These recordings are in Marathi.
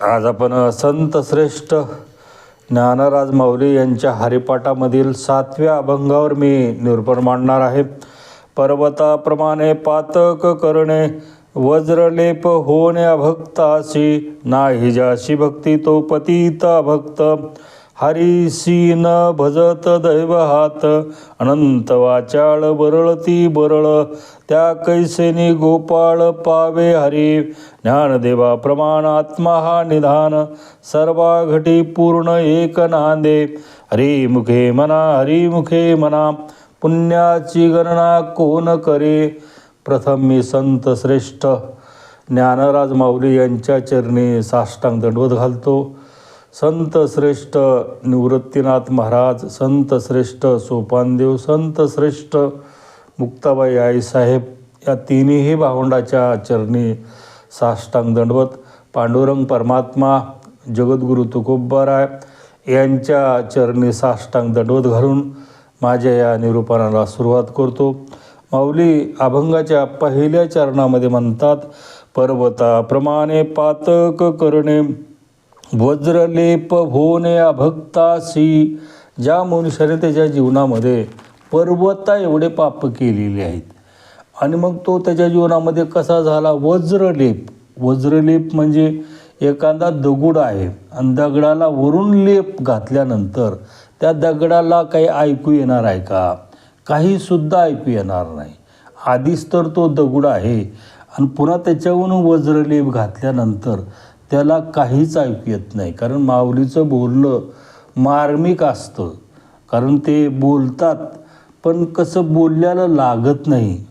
आज आपण संत श्रेष्ठ ज्ञानराज माऊली यांच्या हरिपाठामधील सातव्या अभंगावर मी निरूपण मांडणार आहे. पर्वताप्रमाणे पातक करणे वज्रलेप होणे अभक्तासी नाही ज्याशी भक्ती तो पतित भक्त हरिसीन भजत दैव हात अनंत वाचाळ बरळती बरळ. त्या कैसेनी गोपाळ पावे हरी. ज्ञानदेवा प्रमाण आत्मा हा निधान सर्वा घटी पूर्ण एक नांदे. हरी मुखे मना हरी मुखे मना पुण्याची गणना कोण करे? प्रथम मी संत श्रेष्ठ. ज्ञानराज माऊली यांच्या चरणी साष्टांग दंडवत घालतो. संत श्रेष्ठ निवृत्तीनाथ महाराज संत श्रेष्ठ सोपानदेव संत श्रेष्ठ मुक्ताबाई आईसाहेब या तिन्ही भावंडाच्या चरणी साष्टांग दंडवत. पांडुरंग परमात्मा जगद्गुरु तुकोबराय यांच्या चरणी साष्टांग दंडवत घालून माझ्या या निरूपणाला सुरुवात करतो. माऊली अभंगाच्या पहिल्या चरणामध्ये म्हणतात पर्वताप्रमाणे पातक करणे. वज्रलेप होणे अभक्तासी ज्या मनुष्याने त्याच्या जीवनामध्ये पर्वता एवढे पाप केलेले आहेत. आणि मग तो त्याच्या जीवनामध्ये कसा झाला? वज्रलेप. वज्रलेप म्हणजे एखादा दगड आहे. आणि दगडाला वरून लेप घातल्यानंतर त्या दगडाला काही ऐकू येणार आहे का? काहीसुद्धा ऐकू येणार नाही. आधीच तर तो दगड आहे. आणि पुन्हा त्याच्यावरून वज्रलेप घातल्यानंतर त्याला काहीच ऐकू येत नाही. कारण माऊलीचं बोलणं मार्मिक असतं. कारण ते बोलतात पण कसं बोलल्याला लागत नाही.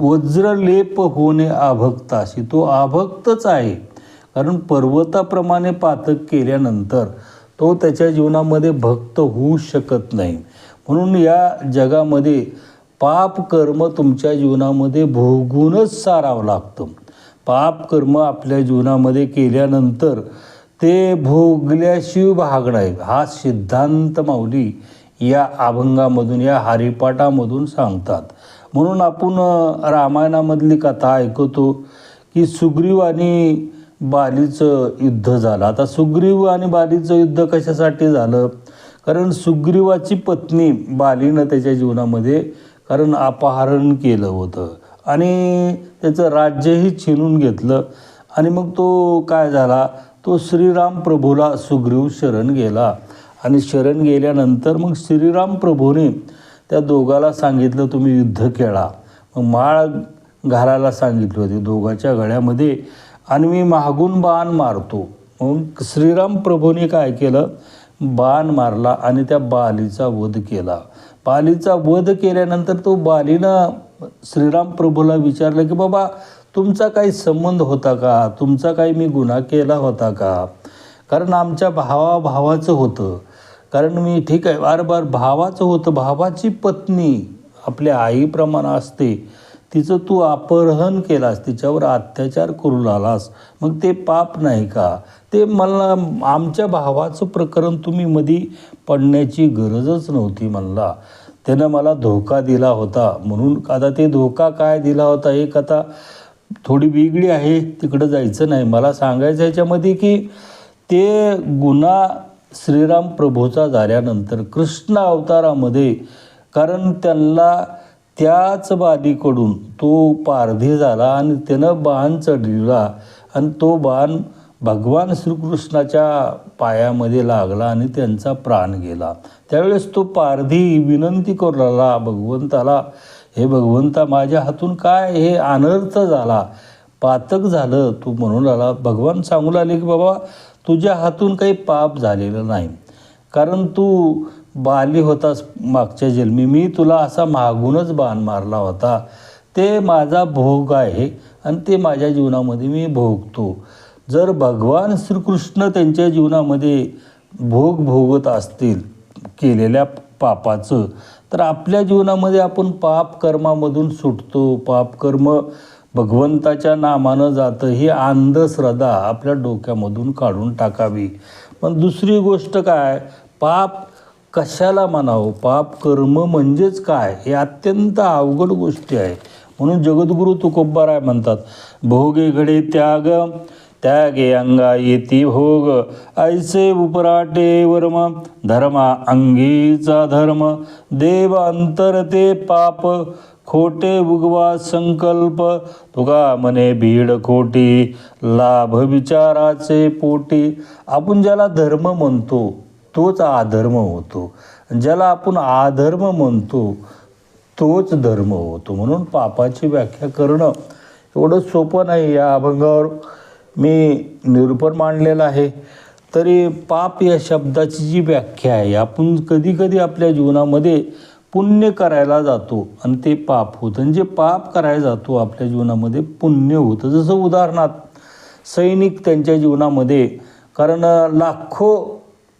वज्रलेप होणे अभक्ताशी तो आभक्तच आहे. कारण पर्वताप्रमाणे पातक केल्यानंतर तो त्याच्या जीवनामध्ये भक्त होऊ शकत नाही. म्हणून या जगामध्ये पाप कर्म तुमच्या जीवनामध्ये भोगूनच सारावं लागतं. पाप कर्म आपल्या जीवनामध्ये केल्यानंतर ते भोगल्याशिवाय भाग नाही. हा सिद्धांत माऊली या अभंगामधून या हरिपाठामधून सांगतात. म्हणून आपण रामायणामधली कथा ऐकतो की सुग्रीव आणि बालीचं युद्ध झालं. आता सुग्रीव आणि बालीचं युद्ध कशासाठी झालं? कारण सुग्रीवाची पत्नी बालीनं त्याच्या जीवनामध्ये कारण अपहरण केलं होतं. आणि त्याचं राज्यही छिनून घेतलं. आणि मग तो काय झाला? तो श्रीराम प्रभूला सुग्रीव शरण गेला. आणि शरण गेल्यानंतर मग श्रीराम प्रभूने त्या दोघाला सांगितलं तुम्ही युद्ध खेळा. मग माळ घालायला सांगितली होती दोघाच्या गळ्यामध्ये. आणि मी मागून बाण मारतो. मग श्रीराम प्रभूने काय केलं? बाण मारला आणि त्या बालीचा वध केला. बालीचा वध केल्यानंतर तो बालीनं श्रीराम प्रभूला विचारलं की बाबा तुमचा काही संबंध होता का? तुमचा काही मी गुन्हा केला होता का? कारण आमच्या भावा भावाचं होतं. कारण मी ठीक आहे बार बार भावाचं होतं. भावाची पत्नी आपल्या आईप्रमाणे असते. तिचं तू अपहरण केलास तिच्यावर अत्याचार करू लागलास. मग ते पाप नाही का? ते मला आमच्या भावाचं प्रकरण तुम्ही मधी पडण्याची गरजच नव्हती म्हणला. त्यानं मला धोका दिला होता. म्हणून आता ते धोका काय दिला होता हे कथा थोडी वेगळी आहे तिकडं जायचं नाही. मला सांगायचं याच्यामध्ये की ते गुन्हा श्रीराम प्रभूचा झाल्यानंतर कृष्ण अवतारामध्ये कारण त्यांना त्याच बालीकडून तो पारधी झाला आणि त्यानं बाण चढला आणि तो बाण भगवान श्रीकृष्णाच्या पायामध्ये लागला आणि त्यांचा प्राण गेला. त्यावेळेस तो पारधी विनंती करू लागला भगवंताला हे भगवंता माझ्या हातून काय हे अनर्थ झाला? पातक झालं. तू म्हणून आला भगवान सांगू लागले की बाबा तुझ्या हातून काही पाप झालेलं नाही. कारण तू बाली होतास मागच्या जन्मी. मी तुला असा मागूनच बाण मारला होता. ते माझा भोग आहे आणि ते माझ्या जीवनामध्ये मी भोगतो. जर भगवान श्रीकृष्ण त्यांच्या जीवनामध्ये भोग भोगत असतील केलेल्या पापाचं तर आपल्या जीवनामध्ये आपण पाप कर्मामधून सुटतो. पाप कर्म भगवंताच्या नामानं जातं. ही अंधश्रद्धा आपल्या डोक्यामधून काढून टाकावी. पण दुसरी गोष्ट काय? पाप कशाला म्हणावं? पाप कर्म म्हणजेच काय? हे अत्यंत अवघड गोष्टी आहे. म्हणून जगद्गुरू तुकोबाराय म्हणतात भोगे घडे त्याग त्यागे अंगा येती भोग. ऐसे उपराटे वर्म. धर्मा अंगीचा धर्म. देव अंतरते पाप. खोटे उगवा संकल्प. तुका मने भीड खोटी. लाभ विचाराचे पोटी. आपण ज्याला धर्म म्हणतो तोच अधर्म होतो. ज्याला आपण आधर्म म्हणतो तोच धर्म होतो. म्हणून पापाची व्याख्या करणं एवढं सोपं नाही या अभंगावर. मी निरूपण मांडलेलं आहे. तरी पाप या शब्दाची जी व्याख्या आहे आपण कधीकधी आपल्या जीवनामध्ये पुण्य करायला जातो आणि ते पाप होतं. आणि जे पाप करायला जातो आपल्या जीवनामध्ये पुण्य होतं. जसं उदाहरणार्थ सैनिक त्यांच्या जीवनामध्ये कारण लाखो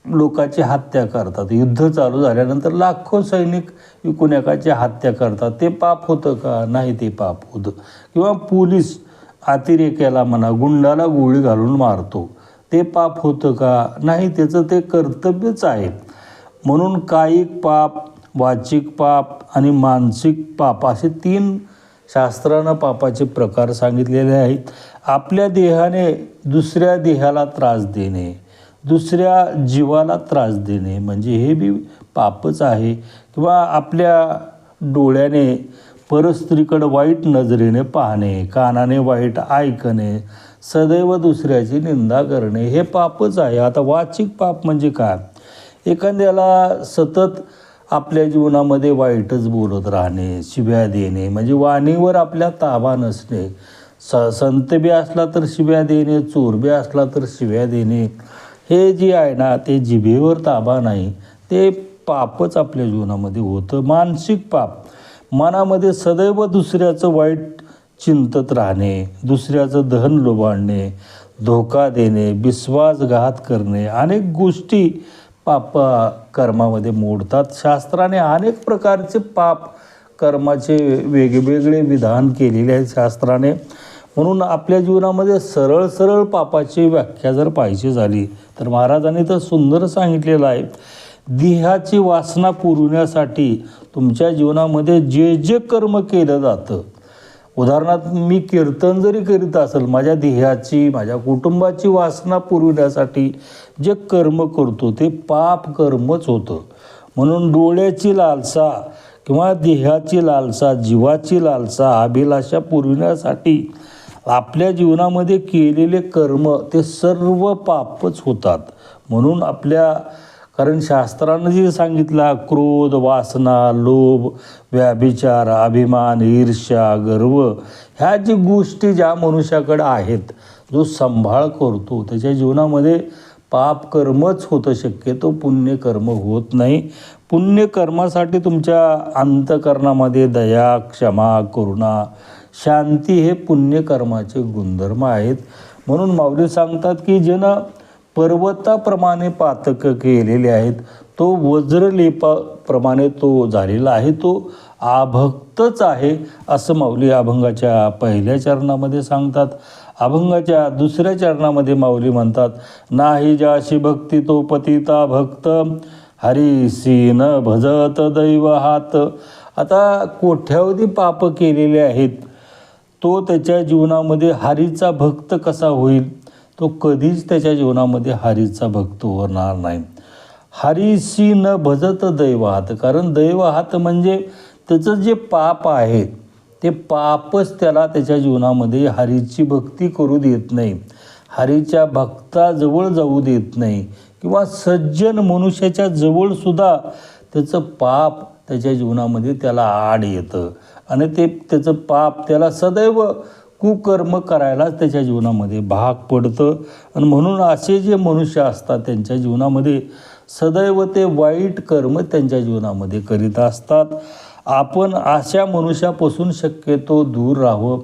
लोकाची हत्या करतात. युद्ध चालू झाल्यानंतर लाखो सैनिक एकूण एकाची हत्या करतात. ते पाप होतं का? नाही ते पाप होतं. किंवा पोलीस अतिरेक्याला म्हणा गुंडाला गोळी घालून मारतो. ते पाप होतं का? नाही त्याचं ते कर्तव्यच आहे. म्हणून कायिक पाप वाचिक पाप आणि मानसिक पाप असे तीन शास्त्रानं पापाचे प्रकार सांगितलेले आहेत. आपल्या देहाने दुसऱ्या देहाला त्रास देणे दुसऱ्या जीवाला त्रास देणे म्हणजे हे बी पापच आहे. किंवा आपल्या डोळ्याने परस्त्रीकडं वाईट नजरेने पाहणे कानाने वाईट ऐकणे सदैव दुसऱ्याची निंदा करणे हे पापच आहे. आता वाचिक पाप म्हणजे काय? एखाद्याला सतत आपल्या जीवनामध्ये वाईटच बोलत राहणे शिव्या देणे म्हणजे वाणीवर आपल्या ताबा नसणे. स संत बी असला तर शिव्या देणे चोर बी असला तर शिव्या देणे. हे जे आहे ना ते जिभेवर ताबा नाही. ते पापच आपल्या जीवनामध्ये होतं. मानसिक पाप. मनामध्ये सदैव दुसऱ्याचं वाईट चिंतत राहणे दुसऱ्याचं दहन लोबाडणे धोका देणे विश्वासघात करणे अनेक गोष्टी पाप कर्मामध्ये मोडतात. शास्त्राने अनेक प्रकारचे पाप कर्माचे वेगवेगळे विधान केलेले आहे शास्त्राने. म्हणून आपल्या जीवनामध्ये सरळ सरळ पापाची व्याख्या जर पाहिजे झाली तर महाराजांनी तर सुंदर सांगितलेलं आहे देहाची वासना पुरवण्यासाठी तुमच्या जीवनामध्ये जे जे कर्म केलं जातं. उदाहरणार्थ मी कीर्तन जरी करीत असेल माझ्या देहाची माझ्या कुटुंबाची वासना पुरविण्यासाठी जे कर्म करतो ते पाप कर्मच होतं. म्हणून डोळ्याची लालसा किंवा देहाची लालसा जीवाची लालसा अभिलाषा पुरविण्यासाठी आपल्या जीवनामध्ये केलेले कर्म ते सर्व पापच होतात. म्हणून आपल्या कारण शास्त्रानं जे सांगितलं क्रोध वासना लोभ व्याभिचार अभिमान ईर्ष्या गर्व ह्या जी गोष्टी ज्या मनुष्याकडे आहेत जो सांभाळ करतो त्याच्या जीवनामध्ये पाप कर्मच होतं शक्यतो पुण्यकर्म होत नाही. पुण्यकर्मासाठी तुमच्या अंतकरणामध्ये दया क्षमा करुणा शांती हे पुण्यकर्माचे गुणधर्म आहेत. म्हणून माऊली सांगतात की ज्यानं पर्वताप्रमाणे पातक केलेले आहेत. तो वज्रलेपाप्रमाणे तो झालेला आहे. तो आभक्तच आहे असं माऊली अभंगाच्या पहिल्या चरणामध्ये सांगतात. अभंगाच्या दुसऱ्या चरणामध्ये माऊली म्हणतात नाही जाशी भक्ती तो पतिता भक्त हरी सीन भजत दैव हात. आता कोठ्यावधी पाप केलेले आहेत? तो त्याच्या जीवनामध्ये हरीचा भक्त कसा होईल? तो कधीच त्याच्या जीवनामध्ये हरीचा भक्त होणार नाही. हरीशी न भजत दैवहात कारण दैवहात म्हणजे त्याचं जे पाप आहे ते पापच त्याला त्याच्या जीवनामध्ये हरीची भक्ती करू देत नाही. हरीच्या भक्ताजवळ जाऊ देत नाही किंवा सज्जन मनुष्याच्या जवळसुद्धा त्याचं पाप त्याच्या जीवनामध्ये त्याला आड येतं. आणि ते त्याचं पाप त्याला सदैव कुकर्म करायलाच त्याच्या जीवनामध्ये भाग पडतं. आणि म्हणून असे जे मनुष्य असतात त्यांच्या जीवनामध्ये सदैव ते वाईट कर्म त्यांच्या जीवनामध्ये करीत असतात. आपण अशा मनुष्यापासून शक्यतो दूर राहावं.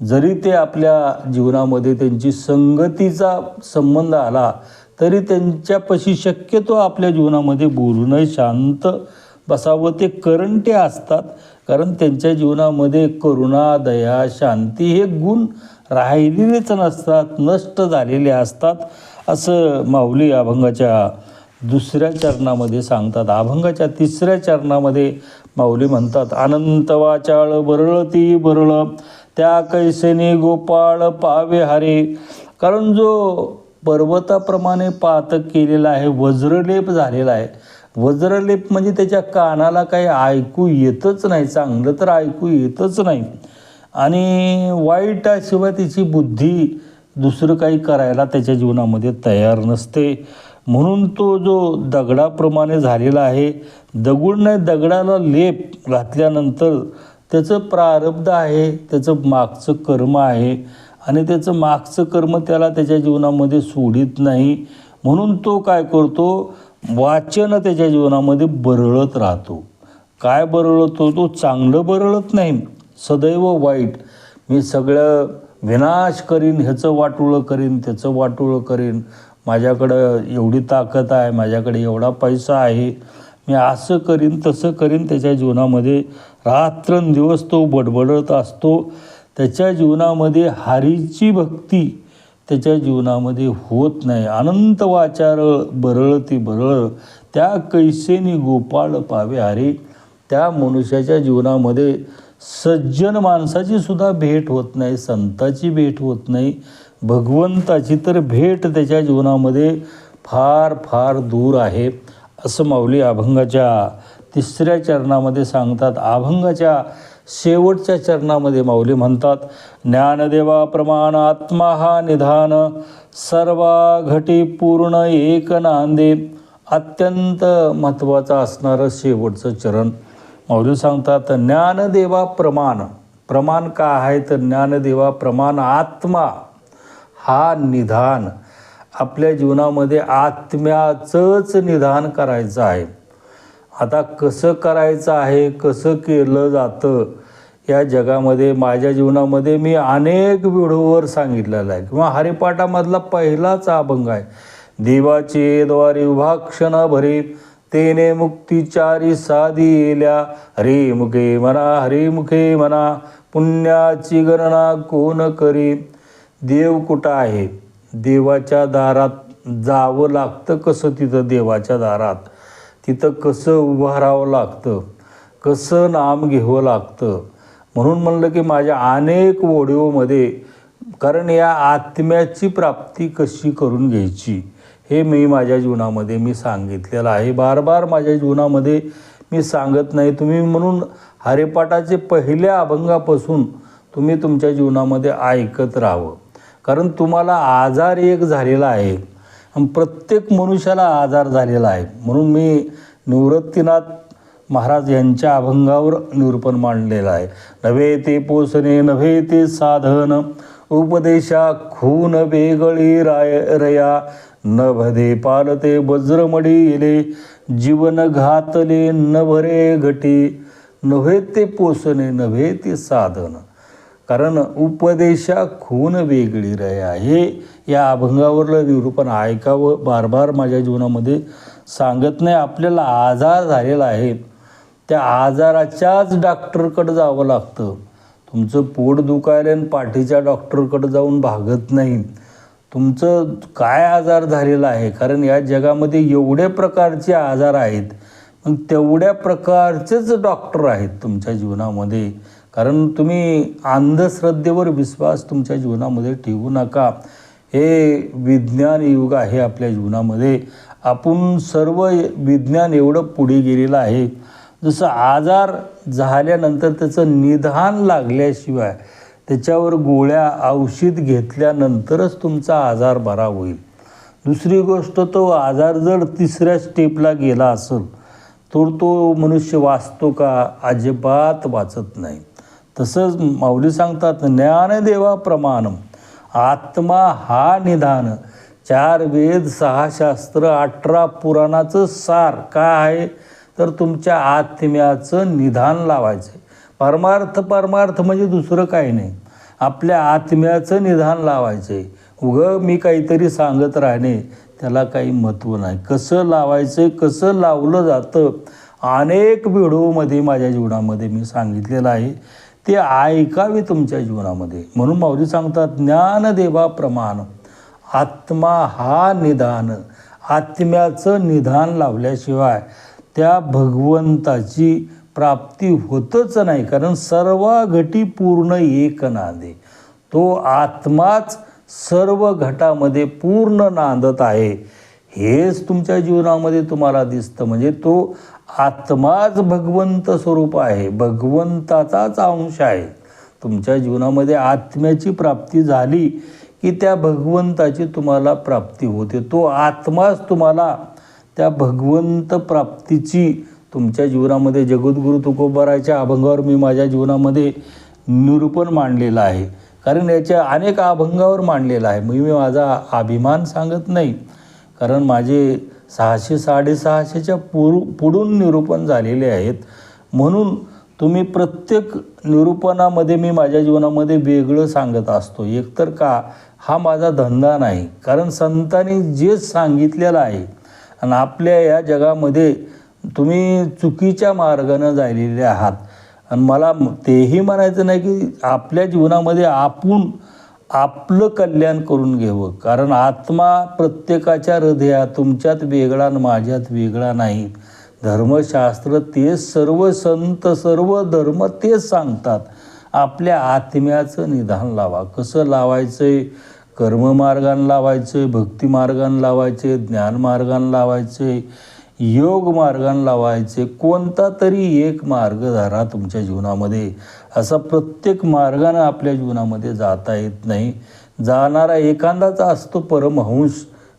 जरी ते आपल्या जीवनामध्ये त्यांची संगतीचा संबंध आला तरी त्यांच्यापाशी शक्यतो आपल्या जीवनामध्ये बोलू नये शांत बसावं. ते करंटे असतात कारण त्यांच्या जीवनामध्ये करुणा दया शांती हे गुण राहिलेलेच नसतात नष्ट झालेले असतात असं माऊली अभंगाच्या दुसऱ्या चरणामध्ये सांगतात. अभंगाच्या तिसऱ्या चरणामध्ये माऊली म्हणतात अनंत वाचाळ बरळ ती बरळ त्या कैसेने गोपाळ पावे हरे. कारण जो पर्वताप्रमाणे पातक केलेला आहे वज्रलेप झालेला आहे वज्रलेप म्हणजे त्याच्या कानाला काही ऐकू येतच नाही चांगलं तर ऐकू येतच नाही. आणि वाईटाशिवाय त्याची बुद्धी दुसरं काही करायला त्याच्या जीवनामध्ये तयार नसते. म्हणून तो जो दगडाप्रमाणे झालेला आहे दगड नाही दगडाला लेप घातल्यानंतर त्याचं प्रारब्ध आहे त्याचं मागचं कर्म आहे. आणि त्याचं मागचं कर्म त्याला त्याच्या जीवनामध्ये सोडित नाही. म्हणून तो काय करतो वाचन त्याच्या जीवनामध्ये बरळत राहतो. काय बरळतो तो चांगलं बरळत नाही. सदैव वाईट. मी सगळं विनाश करीन ह्याचं वाटोळं करीन त्याचं वाटोळं करीन. माझ्याकडं एवढी ताकद आहे माझ्याकडे एवढा पैसा आहे. मी असं करीन तसं करीन त्याच्या जीवनामध्ये रात्रंदिवस तो बडबडत असतो. त्याच्या जीवनामध्ये हरीची भक्ती त्याच्या जीवनामध्ये होत नाही. अनंत वाचार बरळती बरळ. त्या कैसेनी गोपाळ पावे अरे त्या मनुष्याच्या जीवनामध्ये सज्जन माणसाची सुद्धा भेट होत नाही संताची भेट होत नाही. भगवंताची तर भेट त्याच्या जीवनामध्ये फार फार दूर आहे. असं माऊली अभंगाच्या तिसऱ्या चरणामध्ये सांगतात अभंगाच्या शेवटच्या चरणामध्ये माऊली म्हणतात ज्ञानदेवा प्रमाण आत्मा हा निधान सर्वा घटी पूर्ण एक नांदे. अत्यंत महत्त्वाचं असणारं शेवटचं चरण. माऊली सांगतात ज्ञानदेवा प्रमाण प्रमाण का आहे? तर ज्ञानदेवा प्रमाण आत्मा हा निधान. आपल्या जीवनामध्ये आत्म्याचंच निधान करायचं आहे. आता कसं करायचं आहे कसं केलं जातं या जगामध्ये माझ्या जीवनामध्ये मी अनेक व्हिडिओवर सांगितलेलं आहे. किंवा हरिपाठामधला पहिलाच अभंग आहे. देवाचे द्वारे विभाक्षण भरे तेने मुक्तिचारी साधी येल्या हरे मुखे म्हणा हरे मुखे म्हणा पुण्याची गणना कोण करी? देव कुठं आहे? देवाच्या दारात जावं लागतं कसं तिथं? देवाच्या दारात. तिथं कसं उभं राहावं लागतं? कसं नाम घ्यावं लागतं? म्हणून म्हणलं की माझ्या अनेक ओडिओमध्ये कारण या आत्म्याची प्राप्ती कशी करून घ्यायची हे मी माझ्या जीवनामध्ये मी सांगितलेलं आहे. बार बार माझ्या जीवनामध्ये मी सांगत नाही. तुम्ही म्हणून हरिपाठाचे पहिल्या अभंगापासून तुम्ही तुमच्या जीवनामध्ये ऐकत राहावं. कारण तुम्हाला आजार एक झालेला आहे. प्रत्येक मनुष्याला आजार झालेला आहे. म्हणून मी निवृत्तीनाथ महाराज यांच्या अभंगावर निरूपण मांडलेलं आहे. नव्हे ते पोसणे नव्हे ते साधन उपदेशा खून वेगळी राय रया. न भदे पालते वज्रमडी येले जीवन घातले न भरे घटी. नव्हे ते पोसणे नव्हे ते साधन. कारण उपदेशा खून वेगळी रया हे या अभंगावरलं निरूपण ऐकावं बार बार माझ्या जीवनामध्ये सांगत नाही. आपल्याला आजार झालेला आहे. त्या आजाराच्याच डॉक्टरकडं जावं लागतं. तुमचं पोट दुखायला आणि पाठीच्या डॉक्टरकडं जाऊन भागत नाही. तुमचं काय आजार झालेला आहे? कारण या जगामध्ये एवढे प्रकारचे आजार आहेत. मग तेवढ्या प्रकारचेच डॉक्टर आहेत तुमच्या जीवनामध्ये. कारण तुम्ही अंधश्रद्धेवर विश्वास तुमच्या जीवनामध्ये ठेवू नका. हे विज्ञान युग आहे आपल्या जीवनामध्ये. आपण सर्व विज्ञान एवढं पुढे गेलेलं आहे. जसं आजार झाल्यानंतर त्याचं निधान लागल्याशिवाय त्याच्यावर गोळ्या औषध घेतल्यानंतरच तुमचा आजार बरा होईल. दुसरी गोष्ट तो आजार जर तिसऱ्या स्टेपला गेला असेल तर तो मनुष्य वाचतो का? अजिबात वाचत नाही. तसंच माऊली सांगतात ज्ञानदेवा प्रमाण आत्मा हा निधान. चार वेद सहा शास्त्र अठरा पुराणाचं सार का आहे? तर तुमच्या आत्म्याचं निधान लावायचं आहे परमार्थ परमार्थ म्हणजे दुसरं काही नाही. आपल्या आत्म्याचं निधान लावायचं आहे उगं मी काहीतरी सांगत राहणे त्याला काही महत्त्व नाही. कसं लावायचं कसं लावलं जातं अनेक व्हिडिओमध्ये माझ्या जीवनामध्ये मी सांगितलेलं आहे. ते ऐकावे तुमच्या जीवनामध्ये. म्हणून माऊली सांगतात ज्ञानदेवा प्रमाण आत्मा हा निदान आत्म्याचं निधान लावल्याशिवाय त्या भगवंताची प्राप्ती होतच नाही कारण सर्व घटी पूर्ण एक नांदे. तो आत्माच सर्व घटामध्ये पूर्ण नांदत आहे. हेच तुमच्या जीवनामध्ये तुम्हाला दिसतं. म्हणजे तो आत्माच भगवंत स्वरूप आहे भगवंताचाच अंश आहे. तुमच्या जीवनामध्ये आत्म्याची प्राप्ती झाली की त्या भगवंताची तुम्हाला प्राप्ती होते. तो आत्माच तुम्हाला त्या भगवंत प्राप्तीची तुमच्या जीवनामध्ये जगद्गुरु तुकोबाराच्या अभंगावर मी माझ्या जीवनामध्ये निरूपण मांडलेलं आहे. कारण याच्या अनेक अभंगावर मांडलेलं आहे. मी मी माझा अभिमान सांगत नाही. कारण माझे सहाशे साडेसहाशेच्या पुर पुढून निरूपण झालेले आहेत. म्हणून तुम्ही प्रत्येक निरूपणामध्ये मी माझ्या जीवनामध्ये वेगळं सांगत असतो. एकतर का हा माझा धंदा नाही. कारण संतांनी जे सांगितलेलं आहे आणि आपल्या या जगामध्ये तुम्ही चुकीच्या मार्गानं जायलेले आहात. आणि मला तेही म्हणायचं नाही की आपल्या जीवनामध्ये आपण आपलं कल्याण करून घ्यावं कारण आत्मा प्रत्येकाच्या हृदयात तुमच्यात वेगळा आणि माझ्यात वेगळा नाही. धर्मशास्त्र ते सर्व संत सर्व धर्म तेच सांगतात. आपल्या आत्म्याचं निधान लावा. कसं लावायचं आहे कर्ममार्गानं लावायचं आहे भक्तिमार्गानं लावायचे आहे ज्ञानमार्गानं लावायचं आहे योग मार्गानं लावायचे कोणता तरी एक मार्ग धरा तुमच्या जीवनामध्ये. असा प्रत्येक मार्गानं आपल्या जीवनामध्ये जाता येत नाही. जाणारा एखादाचा असतो परमहंस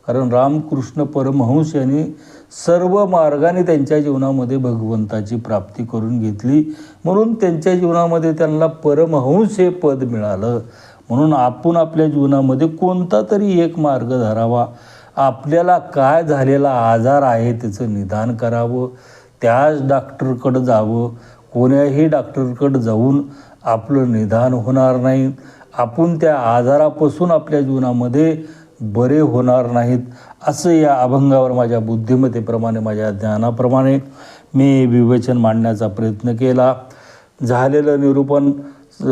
कारण रामकृष्ण परमहंस यांनी सर्व मार्गाने त्यांच्या जीवनामध्ये भगवंताची प्राप्ती करून घेतली. म्हणून त्यांच्या जीवनामध्ये त्यांना परमहंस हे पद मिळालं. म्हणून आपण आपल्या जीवनामध्ये कोणता तरी एक मार्ग धरावा. आपल्याला काय झालेला आजार आहे त्याचं निदान करावं. त्याच डॉक्टरकडं जावं. कोण्याही डॉक्टरकडं जाऊन आपलं निदान होणार नाही. आपण त्या आजारापासून आपल्या जीवनामध्ये बरे होणार नाहीत असं या अभंगावर माझ्या बुद्धिमत्तेप्रमाणे माझ्या ज्ञानाप्रमाणे मी विवेचन मांडण्याचा प्रयत्न केला. झालेलं निरूपण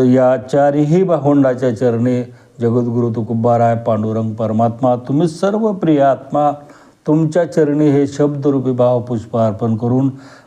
या चारही भावंडाच्या चरणी जगद्गुरु तुकुब्बाराय पांडुरंग परमात्मा तुम्ही सर्व प्रिय आत्मा तुमच्या चरणी हे शब्दरूपी भावपुष्प अर्पण करून